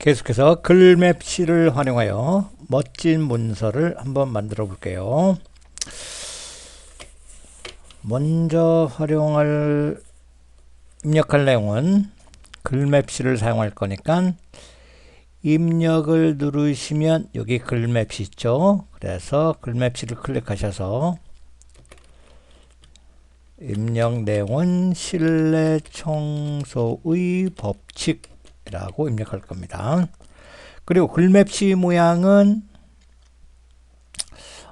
계속해서 글맵시를 활용하여 멋진 문서를 한번 만들어 볼게요. 먼저 활용할 입력할 내용은 글맵시를 사용할 거니까 입력을 누르시면 여기 글맵시 있죠. 그래서 글맵시를 클릭하셔서 입력 내용은 실내 청소의 법칙 이라고 입력할 겁니다. 그리고 글맵시 모양은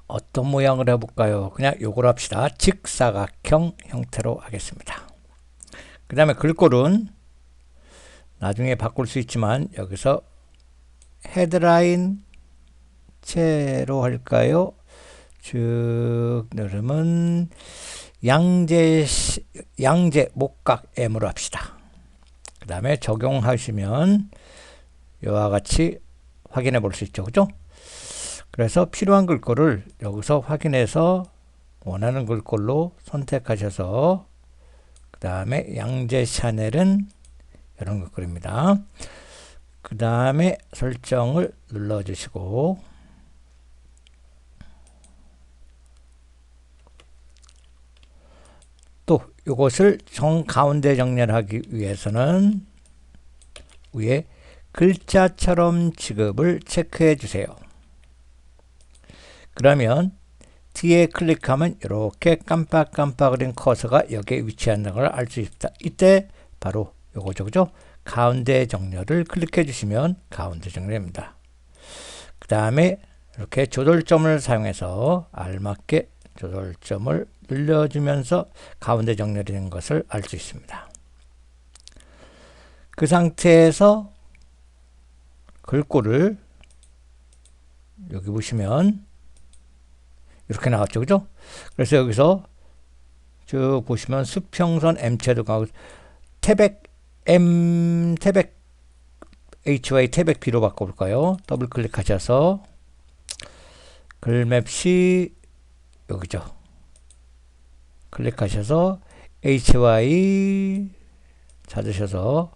어떤 모양을 해볼까요? 그냥 요걸 합시다. 직사각형 형태로 하겠습니다. 그 다음에 글꼴은 나중에 바꿀 수 있지만 여기서 헤드라인 채로 할까요? 쭉 누르면 양재 양재 목각 M으로 합시다. 그 다음에 적용하시면 이와 같이 확인해 볼 수 있죠. 그죠? 그래서 필요한 글꼴을 여기서 확인해서 원하는 글꼴로 선택하셔서 그 다음에 양재 샤넬은 이런 글꼴입니다. 그 다음에 설정을 눌러주시고 또 이것을 정 가운데 정렬 하기 위해서는 위에 글자처럼 지급을 체크해 주세요. 그러면 뒤에 클릭하면 이렇게 깜빡깜빡거린 커서가 여기에 위치한다는 걸 알 수 있다. 이때 바로 요거죠. 그죠? 가운데 정렬을 클릭해 주시면 가운데 정렬입니다. 그 다음에 이렇게 조절점을 사용해서 알맞게 조절점을 늘려주면서 가운데 정렬이 된 것을 알 수 있습니다. 그 상태에서 글꼴을 여기 보시면 이렇게 나왔죠. 그죠? 그래서 여기서 쭉 보시면 수평선 M체도 가고 태백 M 태백 HY 태백 B로 바꿔볼까요? 더블 클릭하셔서 글맵시 여기죠. 클릭하셔서 HY 찾으셔서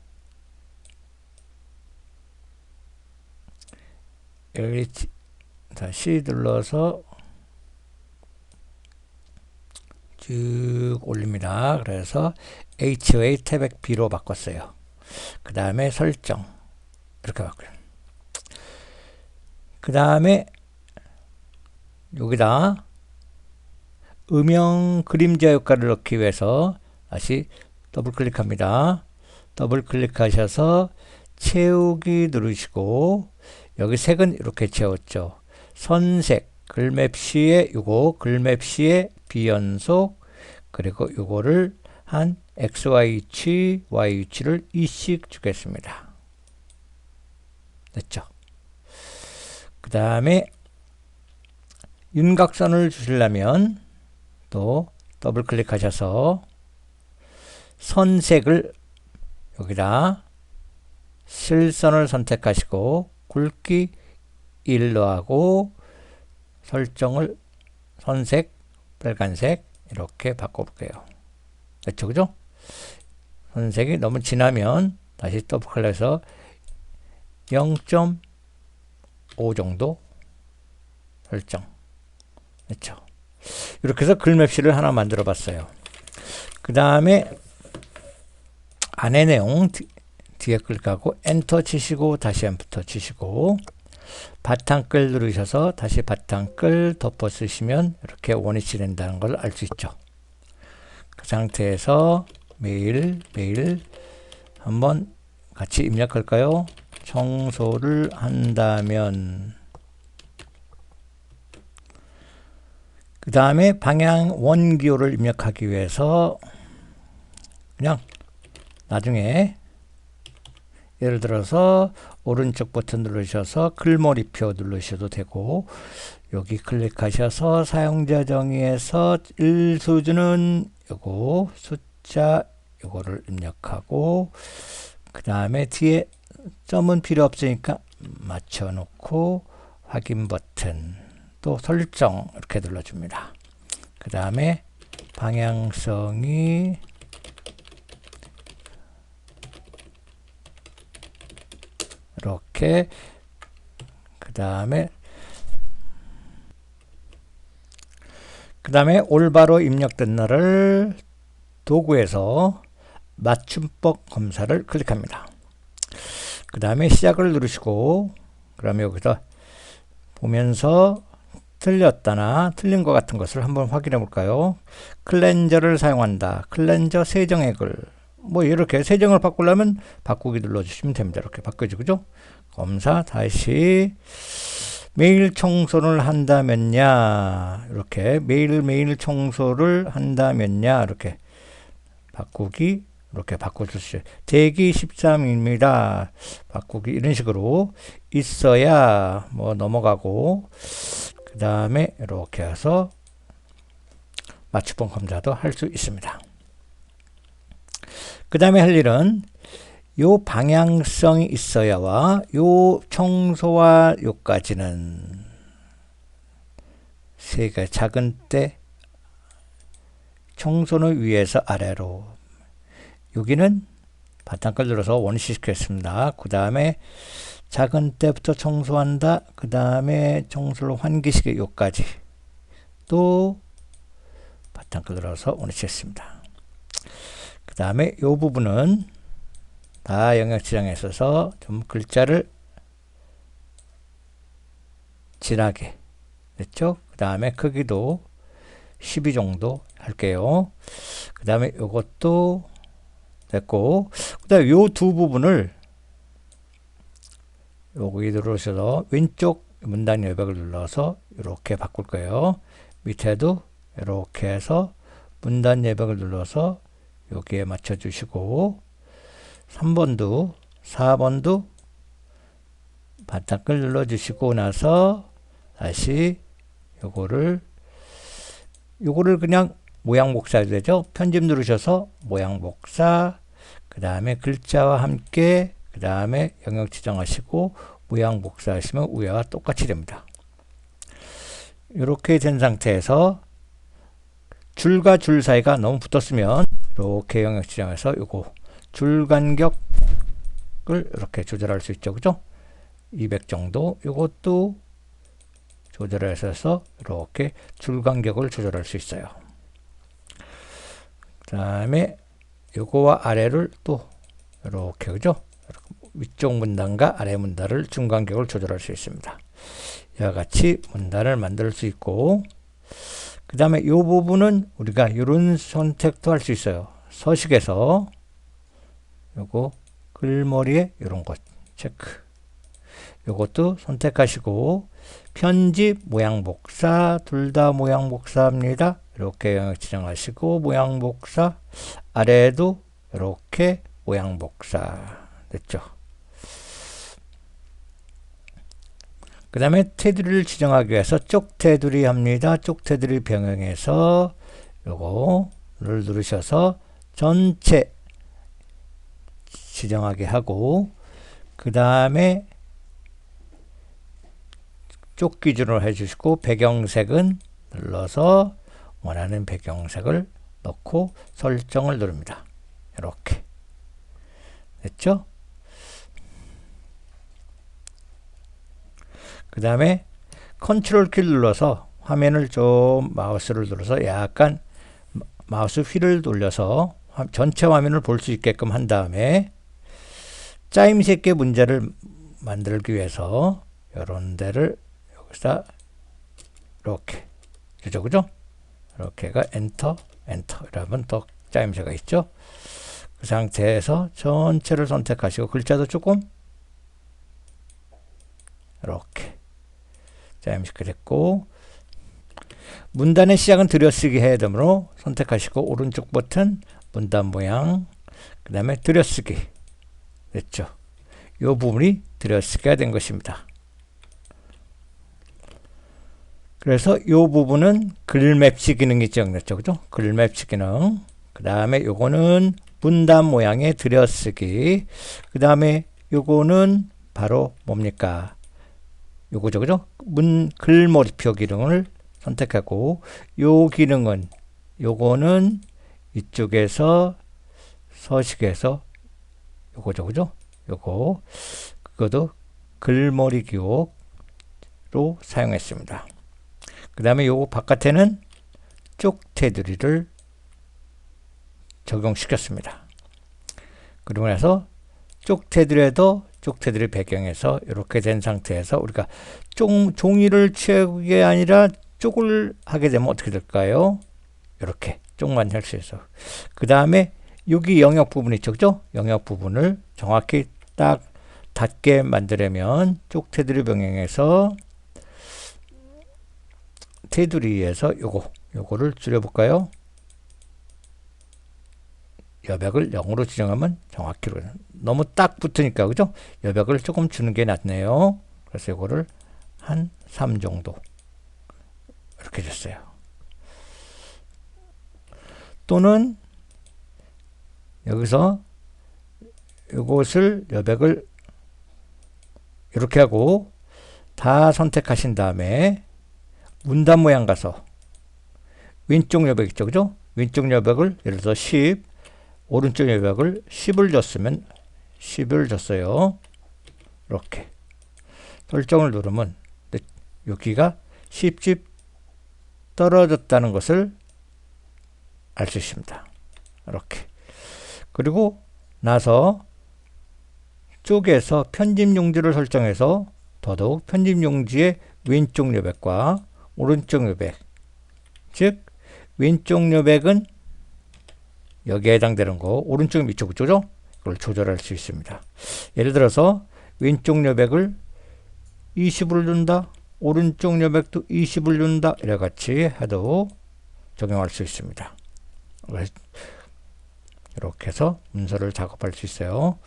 여기 다시 눌러서 쭉 올립니다. 그래서 HA 태백 B로 바꿨어요. 그 다음에 설정 이렇게 바꿔요. 그 다음에 여기다 음영 그림자 효과를 넣기 위해서 다시 더블 클릭합니다. 더블 클릭하셔서 채우기 누르시고 여기 색은 이렇게 채웠죠. 선색 글맵시에 요거 글맵시에 비연속 그리고 요거를 한 XY 위치, Y 위치를 2씩 주겠습니다. 됐죠? 그 다음에 윤곽선을 주시려면 또 더블 클릭하셔서 선색을 여기다 실선을 선택하시고 굵기 1로 하고 설정을 선색, 빨간색 이렇게 바꿔볼게요. 됐죠? 그죠? 선색이 너무 진하면 다시 더블 클릭해서 0.5 정도 설정. 됐죠? 이렇게 해서 글맵시를 하나 만들어 봤어요. 그 다음에 안에 내용 뒤에 클릭하고 엔터 치시고 다시 엔터 치시고 바탕글 누르셔서 다시 바탕글 덮어 쓰시면 이렇게 원위치 된다는 걸 알 수 있죠. 그 상태에서 매일 매일 한번 같이 입력할까요? 청소를 한다면 그 다음에 방향 원기호를 입력하기 위해서 그냥 나중에 예를 들어서 오른쪽 버튼 누르셔서 글머리표 누르셔도 되고 여기 클릭하셔서 사용자 정의에서 1수준은 요거 숫자 요거를 입력하고 그 다음에 뒤에 점은 필요 없으니까 맞춰 놓고 확인 버튼 또 설정 이렇게 눌러줍니다. 그 다음에 방향성이 이렇게 그 다음에 그 다음에 올바로 입력된 날을 도구에서 맞춤법 검사를 클릭합니다. 그 다음에 시작을 누르시고 그러면 여기서 보면서 틀렸다나 틀린 것 같은 것을 한번 확인해 볼까요? 클렌저를 사용한다. 클렌저 세정 액을 뭐 이렇게 세정을 바꾸려면 바꾸기 눌러주시면 됩니다. 이렇게 바꿔주죠. 그죠? 검사 다시 매일 청소를 한다면야 이렇게 매일매일 청소를 한다면야 이렇게 바꾸기 이렇게 바꿔주시죠. 대기 13입니다. 바꾸기 이런 식으로 있어야 뭐 넘어가고 그 다음에 이렇게 해서 맞춤법 검사도 할 수 있습니다. 그 다음에 할 일은 요 방향성이 있어야와 요 청소와 요까지는 세개 작은 때 청소는 위에서 아래로 여기는 바탕걸 들어서 원시 시켰습니다. 그 다음에 작은 때부터 청소한다. 그 다음에 청소를 환기시켜 요까지 또 바탕걸 들어서 원시했습니다. 그 다음에 요 부분은 다 영역 지정에 있어서 좀 글자를 진하게 됐죠? 그 다음에 크기도 12 정도 할게요. 그 다음에 요것도 됐고 그 다음에 요 두 부분을 여기 들어오셔서 왼쪽 문단 여백을 눌러서 이렇게 바꿀 거예요. 밑에도 이렇게 해서 문단 예백을 눌러서 여기에 맞춰 주시고 3번도 4번도 바닥을 눌러 주시고 나서 다시 요거를 요거를 그냥 모양 복사 되죠. 편집 누르셔서 모양 복사 그 다음에 글자와 함께 그 다음에 영역 지정하시고 모양 복사하시면 위와 똑같이 됩니다. 이렇게 된 상태에서 줄과 줄 사이가 너무 붙었으면 이렇게 영역 지정해서 요거 줄 간격을 이렇게 조절할 수 있죠. 그죠? 200 정도. 요것도 조절해서 이렇게 줄 간격을 조절할 수 있어요. 그 다음에 요거와 아래를 또 이렇게 그죠? 위쪽 문단과 아래 문단을 중간격을 조절할 수 있습니다. 이와 같이 문단을 만들 수 있고 그 다음에 이 부분은 우리가 이런 선택도 할 수 있어요. 서식에서 요거 글머리에 이런 것 체크 요것도 선택하시고 편집 모양 복사 둘 다 모양 복사합니다. 이렇게 영역 지정하시고 모양 복사 아래에도 이렇게 모양 복사 됐죠. 그 다음에 테두리를 지정하기 위해서 쪽 테두리 합니다. 쪽 테두리 병행해서 요거를 누르셔서 전체 지정하게 하고 그 다음에 쪽 기준으로 해주시고 배경색은 눌러서 원하는 배경색을 넣고 설정을 누릅니다. 이렇게 됐죠? 그 다음에 컨트롤 키를 눌러서 화면을 좀 마우스를 눌러서 약간 마우스 휠을 돌려서 전체 화면을 볼 수 있게끔 한 다음에 짜임새 문제를 만들기 위해서 이런 데를 여기서 이렇게. 그죠 그죠? 이렇게가 엔터 엔터. 이러면 더 짜임새가 있죠? 그 상태에서 전체를 선택하시고 글자도 조금 이렇게 짜임새가 됐고 문단의 시작은 들여쓰기 해야 되므로 선택하시고 오른쪽 버튼 문단 모양 그 다음에 들여쓰기 됐죠. 이 부분이 들여쓰기가 된 것입니다. 그래서 이 부분은 글맵시 기능이 적렸죠. 그죠? 글맵시 기능. 그 다음에 요거는 문단 모양의 들여쓰기. 그 다음에 요거는 바로 뭡니까 요거죠. 그죠? 문 글머리표 기능을 선택하고 요 기능은 요거는 이쪽에서 서식에서 요거죠. 그죠? 요거. 그것도 글머리 기호로 사용했습니다. 그 다음에 요거 바깥에는 쪽 테두리를 적용시켰습니다. 그리고 나서 쪽 테두리에도 쪽 테두리 배경에서 이렇게 된 상태에서 우리가 종, 종이를 채우게 아니라 쪽을 하게 되면 어떻게 될까요? 이렇게 쪽만 할 수 있어. 그 다음에 여기 영역 부분 있죠, 그죠? 영역 부분을 정확히 딱 닿게 만들려면 쪽 테두리 병행해서 테두리에서 요거 요거를 줄여볼까요? 여백을 0으로 지정하면 정확히 너무 딱 붙으니까 그죠? 여백을 조금 주는 게 낫네요. 그래서 요거를 한 3 정도 이렇게 줬어요. 또는 여기서 이것을 여백을 이렇게 하고 다 선택하신 다음에 문단 모양 가서 왼쪽 여백 있죠 그죠 왼쪽 여백을 예를 들어서 10 오른쪽 여백을 10을 줬으면 10을 줬어요. 이렇게. 설정을 누르면 여기가 10집 떨어졌다는 것을 알 수 있습니다. 이렇게. 그리고 나서 쪽에서 편집 용지를 설정해서 더더욱 편집 용지의 왼쪽 여백과 오른쪽 여백 즉 왼쪽 여백은 여기에 해당되는 거 오른쪽 밑쪽 그쪽죠? 그걸 조절할 수 있습니다. 예를 들어서 왼쪽 여백을 20을 준다 오른쪽 여백도 20을 준다 이래 같이 해도 적용할 수 있습니다. 이렇게 해서 문서를 작업할 수 있어요